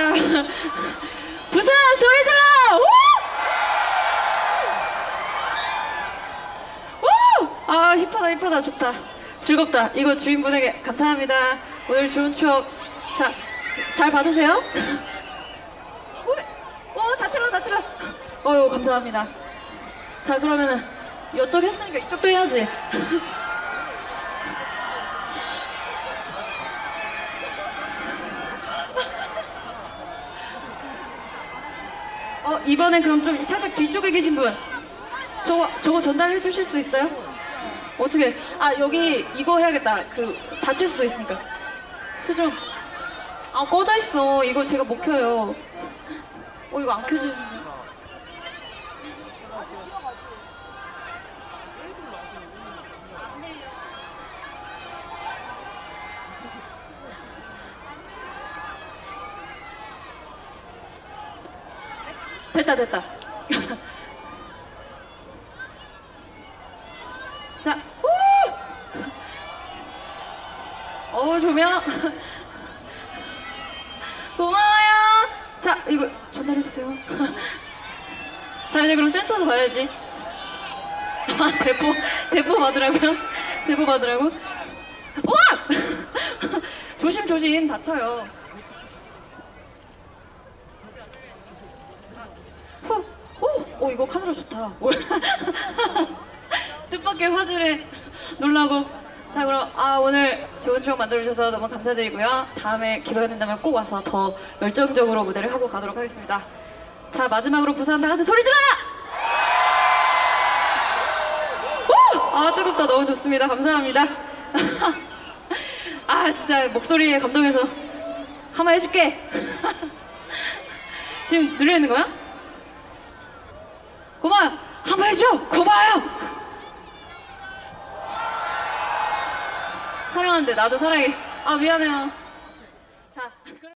자, 부산 소리 질러! 우! 우! 아, 힙하다, 힙하다, 좋다. 즐겁다. 이거 주인분에게 감사합니다. 오늘 좋은 추억. 자, 잘 받으세요. 오, 다칠라, 다칠라. 어유 감사합니다. 자, 그러면은, 이쪽 했으니까 이쪽도 해야지. 어 이번엔 그럼 좀 살짝 뒤쪽에 계신 분 저거 저거 전달해 주실 수 있어요? 어떻게? 아 여기 이거 해야겠다. 그 다칠 수도 있으니까. 수중. 아 꺼져 있어. 이거 제가 못 켜요. 어 이거 안 켜지 됐다 됐다. 자, 후! 어우 조명. 고마워요. 자, 이거 전달해 주세요. 자, 이제 그럼 센터도 가야지. 아, 대포, 대포 받으라고요? 대포 받으라고? 와! 조심 조심 다쳐요. 오, 오 이거 카메라 좋다. 뜻밖의 화질에 놀라고. 자 그럼 아 오늘 좋은 추억 만들어주셔서 너무 감사드리고요. 다음에 기회가 된다면 꼭 와서 더 열정적으로 무대를 하고 가도록 하겠습니다. 자 마지막으로 부산 다 같이 소리 질러! 오! 아 뜨겁다 너무 좋습니다. 감사합니다. 아 진짜 목소리에 감동해서 한번 해줄게. 지금 눌려 있는 거야? 고마워. 한번 해줘. 고마워요. 사랑하는데 나도 사랑해. 아 미안해요. 자.